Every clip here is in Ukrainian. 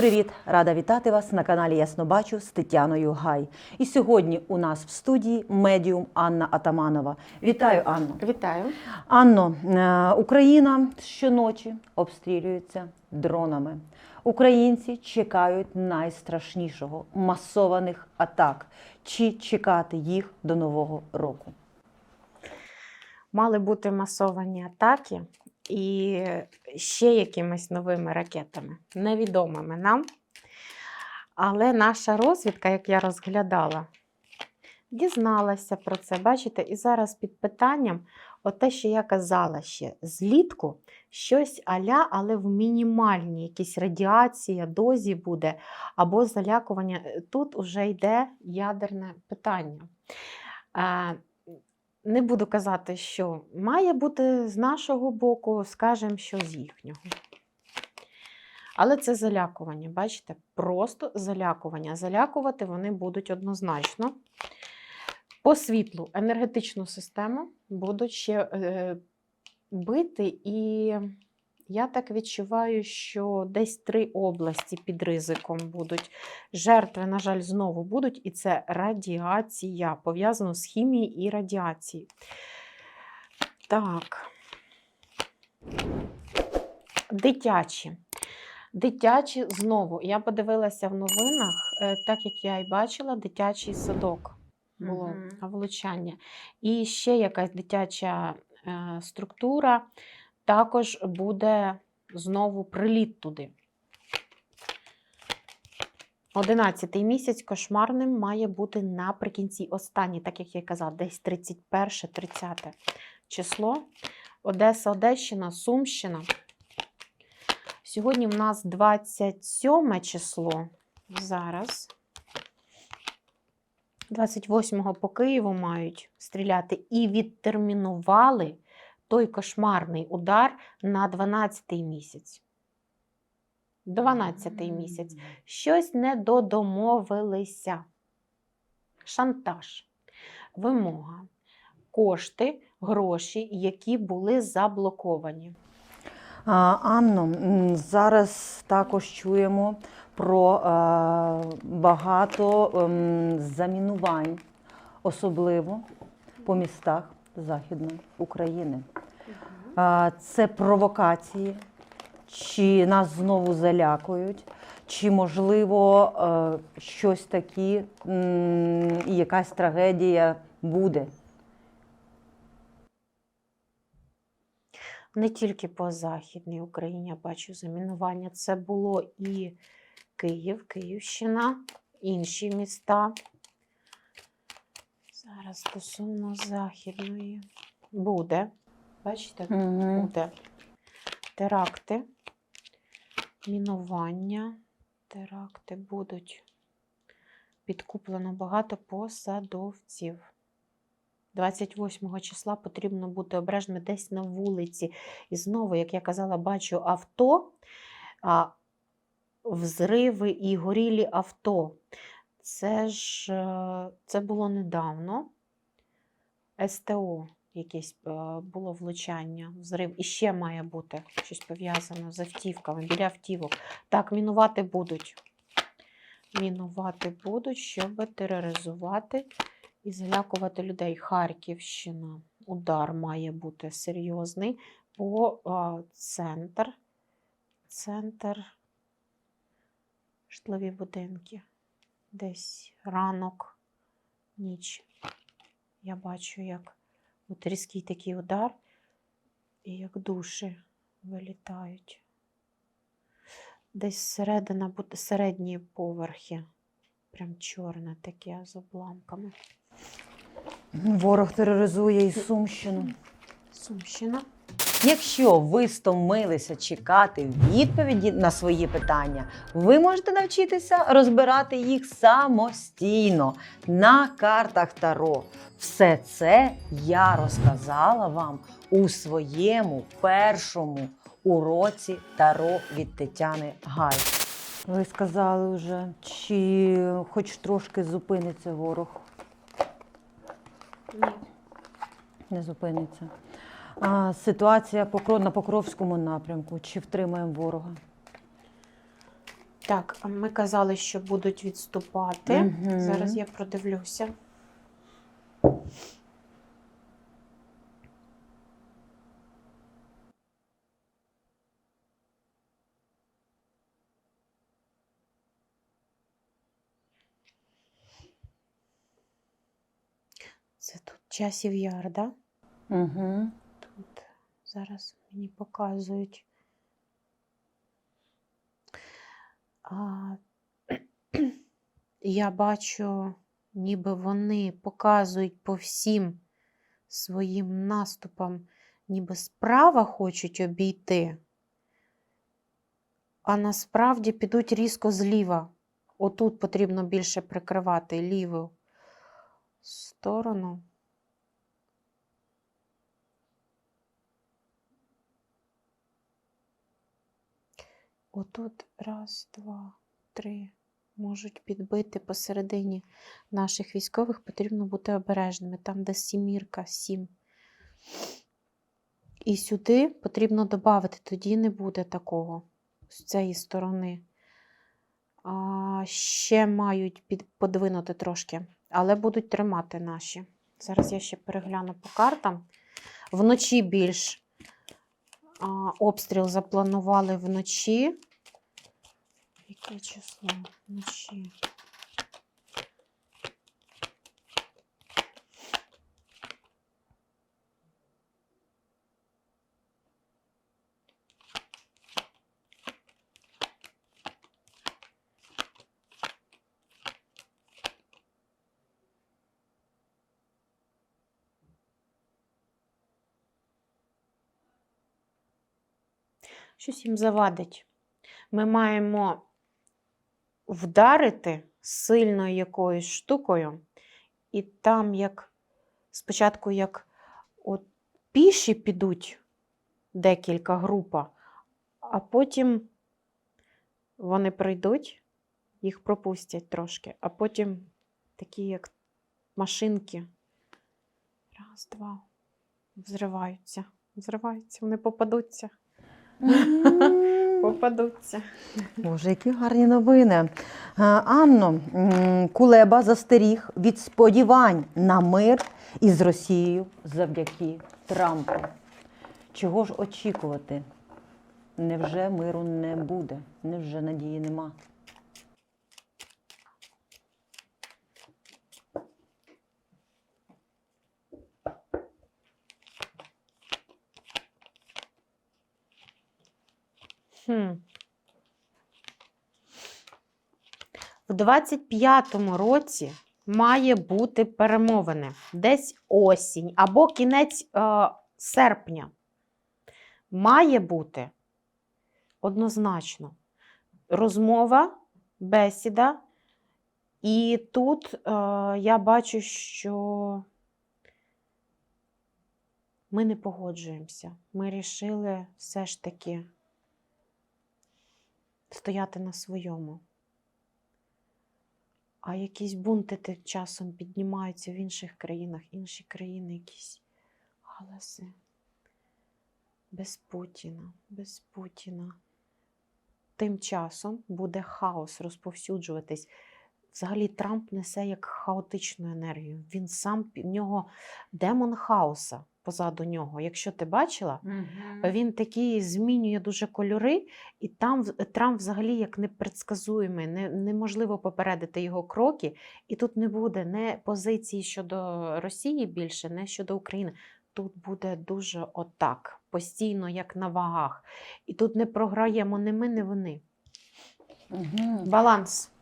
привіт! Рада вітати вас на каналі Ясно Бачу з Тетяною Гай. І сьогодні у нас в студії медіум Анна Атаманова. Вітаю, Анно! Вітаю. Анно, е, Україна щоночі обстрілюється дронами. Українці чекають найстрашнішого масованих атак. Чи чекати їх до нового року? Мали бути масовані атаки і ще якимись новими ракетами, невідомими нам. Але наша розвідка, як я розглядала, дізналася про це. Бачите, і зараз під питанням, от те, що я казала ще злітку, щось аля, але в мінімальній якійсь радіація, дозі буде, або залякування. Тут вже йде ядерне питання. Не буду казати, що має бути з нашого боку, скажемо, що з їхнього. Але це залякування, бачите? Просто залякування. Залякувати вони будуть однозначно. По світлу енергетичну систему будуть ще е, бити, і я так відчуваю, що десь три області під ризиком будуть. Жертви, на жаль, знову будуть, і це радіація, пов'язано з хімією і радіацією. Так. Дитячі. Дитячі знову. Я подивилася в новинах, е, так як я і бачила, дитячий садок було влучання. І ще якась дитяча е, структура також буде знову приліт туди. Одинадцятий місяць кошмарним має бути наприкінці останній, так як я казала, десь 31-30 число. Одеса, Одещина, Сумщина. Сьогодні в нас 27 число. Зараз. 28-го по Києву мають стріляти і відтермінували той кошмарний удар на 12-й місяць. 12-й місяць. Щось не додомовилися. Шантаж, вимога, кошти, гроші, які були заблоковані. Анно, зараз також чуємо про е, багато ем, замінувань, особливо по містах Західної України. Це провокації, чи нас знову залякують, чи, можливо, е, щось таке якась трагедія буде. Не тільки по Західній Україні я бачу замінування. Це було і Київ, Київщина, інші міста. Зараз стосовно Західної буде. Бачите, Угу. буде теракти, мінування, теракти будуть. Підкуплено багато посадовців. 28 числа потрібно бути обережними десь на вулиці. І знову, як я казала, бачу авто, а, взриви і горілі авто. Це ж е, це було недавно. СТО якесь е, було влучання, взрив. І ще має бути щось пов'язане з автівками, біля автівок. Так, мінувати будуть. Мінувати будуть, щоб тероризувати і залякувати людей. Харківщина. Удар має бути серйозний по а, центр. Центр житлові будинки. Десь ранок, ніч. Я бачу, як от різкий такий удар, і як душі вилітають. Десь середина, середні поверхи. Прям чорне таке з обламками. Ворог тероризує і Сумщину. Сумщина. Якщо ви стомилися чекати відповіді на свої питання, ви можете навчитися розбирати їх самостійно на картах Таро. Все це я розказала вам у своєму першому уроці Таро від Тетяни Гай. Ви сказали вже, чи хоч трошки зупиниться ворог? Ні. Не зупиниться. А, ситуація на Покровському напрямку. Чи втримаємо ворога? Так, ми казали, що будуть відступати. Мгм. Зараз я продивлюся. Це тут часів яр, да? Угу. Зараз мені показують. Я бачу, ніби вони показують по всім своїм наступам, ніби справа хочуть обійти, а насправді підуть різко зліва. Отут потрібно більше прикривати ліву сторону. Отут раз, два, три. Можуть підбити посередині наших військових, потрібно бути обережними. Там, де сімірка, сім. І сюди потрібно додати, тоді не буде такого з цієї сторони. А, ще мають під, подвинути трошки, але будуть тримати наші. Зараз я ще перегляну по картам. Вночі більш обстріл запланували вночі. Яке число вночі? Щось їм завадить. Ми маємо вдарити сильною якоюсь штукою, і там, як спочатку, як от піші підуть декілька група, а потім вони прийдуть, їх пропустять трошки, а потім такі, як машинки. Раз, два. Взриваються. Взриваються, вони попадуться. Попадуться. Боже, які гарні новини. Анно, Кулеба застеріг від сподівань на мир із Росією завдяки Трампу. Чого ж очікувати? Невже миру не буде? Невже надії нема? В 25-му році має бути перемовини. Десь осінь або кінець е, серпня. Має бути однозначно розмова, бесіда. І тут е, я бачу, що ми не погоджуємося. Ми рішили все ж таки стояти на своєму. А якісь бунти часом піднімаються в інших країнах, інші країни якісь галаси. Без Путіна, без Путіна. Тим часом буде хаос розповсюджуватись. Взагалі Трамп несе як хаотичну енергію. Він сам в нього демон хаоса позаду нього. Якщо ти бачила, він такий змінює дуже кольори, і там Трамп взагалі як непредсказуємий, не, неможливо попередити його кроки. І тут не буде не позиції щодо Росії більше, не щодо України. Тут буде дуже отак, постійно, як на вагах. І тут не програємо не ми, не вони. Угу. Баланс.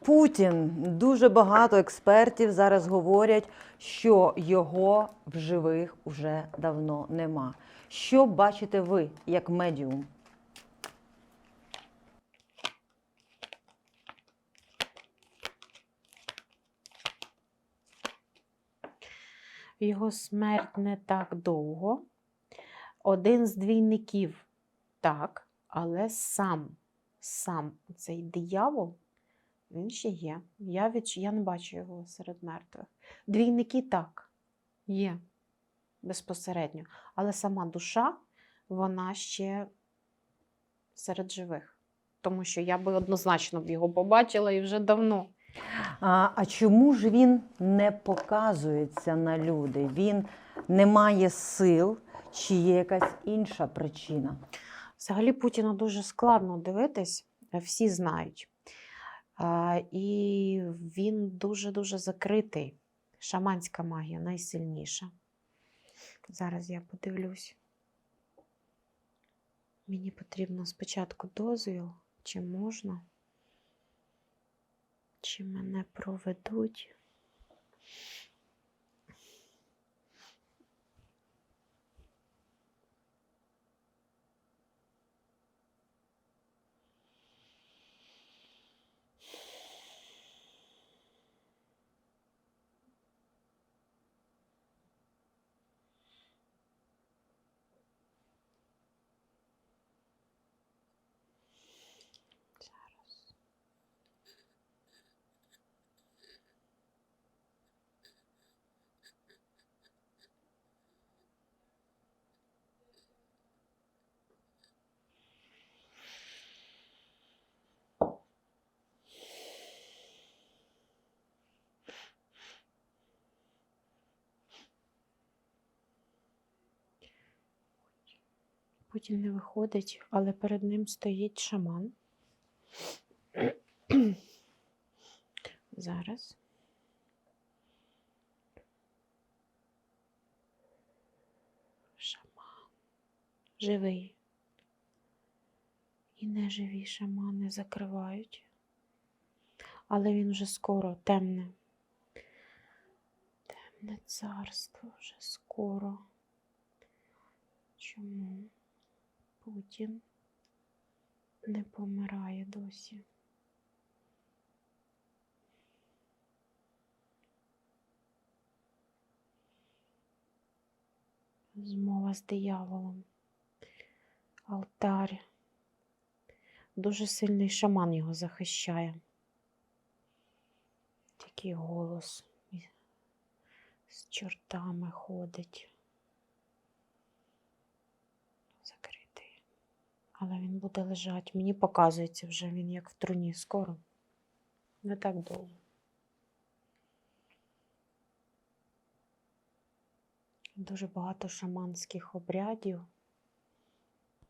Путін дуже багато експертів зараз говорять, що його в живих уже давно нема. Що бачите ви як медіум? Його смерть не так довго. Один з двійників так, але сам, сам цей диявол, він ще є. Я, відч... Я не бачу його серед мертвих. Двійники так, є безпосередньо. Але сама душа, вона ще серед живих. тому що я би однозначно б його побачила і вже давно. А, а чому ж він не показується на люди? Він не має сил, чи є якась інша причина? Взагалі Путіна дуже складно дивитись, всі знають. І він дуже-дуже закритий. Шаманська магія найсильніша. Зараз я подивлюсь. Мені потрібно спочатку дозвіл, чи можна, чи мене проведуть. Зараз. Потім не виходить, але перед ним стоїть шаман. Зараз. Шаман. Живий. І неживі шамани закривають. Але він вже скоро темне. Темне царство вже скоро. Чому Путін не помирає досі? Змова з дияволом. Алтар. Дуже сильний шаман його захищає. Такий голос з чортами ходить. Закритий. Але він буде лежати. Мені показується вже він як в труні скоро. Не так довго. Дуже багато шаманських обрядів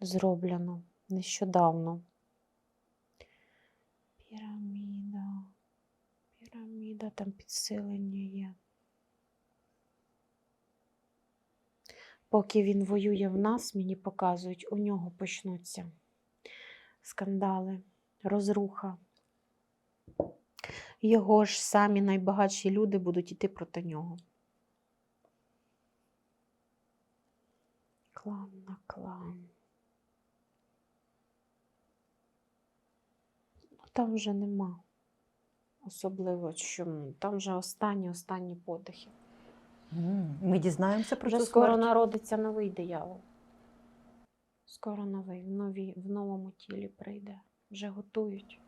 зроблено нещодавно. Піраміда. Піраміда, там підсилення є. Поки він воює в нас, мені показують, у нього почнуться скандали, розруха. Його ж самі найбагатші люди будуть йти проти нього. Клан на клан. Ну, Там вже нема. Особливо чому. Там вже останні останні подихи. Ми дізнаємося про Вже цю скоро смерть? народиться новий диявол. Скоро новий, в, нові, в новому тілі прийде. Вже готують.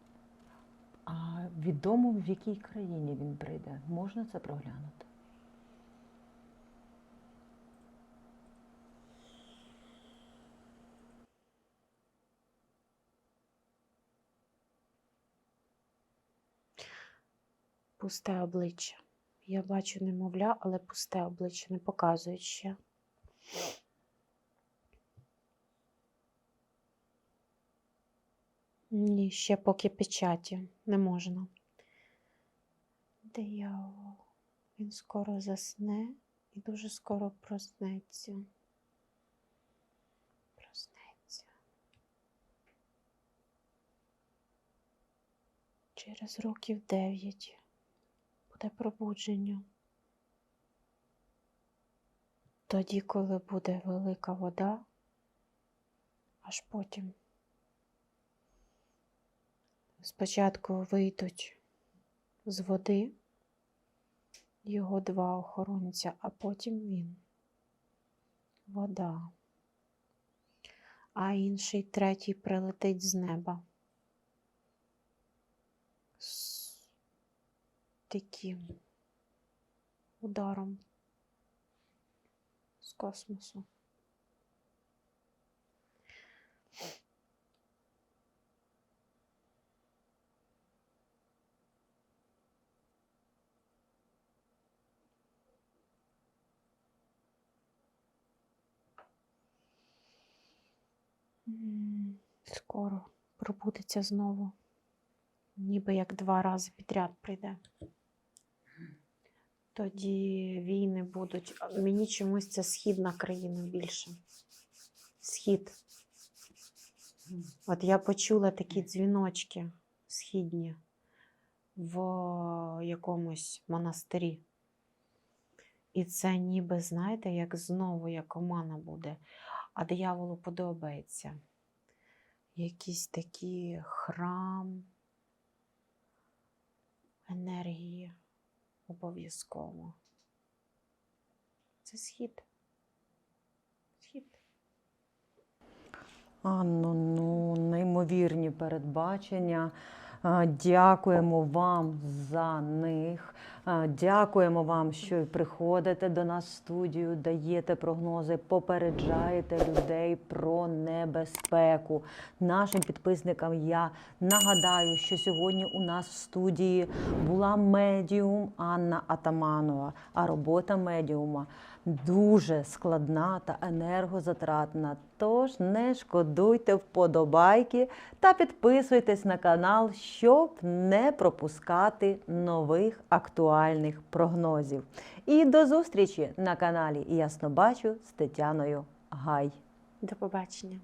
А відомо, в якій країні він прийде? Можна це проглянути? Пусте обличчя. Я бачу немовля, але пусте обличчя не показують ще. Ні, ще поки печаті не можна. Диявол. Він скоро засне і дуже скоро проснеться. Проснеться. Через років дев'ять буде пробудження. Тоді, коли буде велика вода, аж потім спочатку вийдуть з води його два охоронця, а потім він. Вода. А інший третій прилетить з неба. таким ударом з космосу. Скоро пробудеться знову, ніби як два рази підряд прийде. Тоді війни будуть. Мені чомусь це східна країна більше. Схід. От я почула такі дзвіночки східні в якомусь монастирі. І це ніби, знаєте, як знову як омана буде, а дияволу подобається. Якийсь такий храм енергії обов'язково. Це схід. Схід. Анно, ну, неймовірні передбачення. Дякуємо вам за них. Дякуємо вам, що приходите до нас в студію, даєте прогнози, попереджаєте людей про небезпеку. Нашим підписникам я нагадаю, що сьогодні у нас в студії була медіум Анна Атаманова, а робота медіума дуже складна та енергозатратна. Тож не шкодуйте вподобайки та підписуйтесь на канал, щоб не пропускати нових актуальних прогнозів. І до зустрічі на каналі Ясно бачу з Тетяною Гай. До побачення.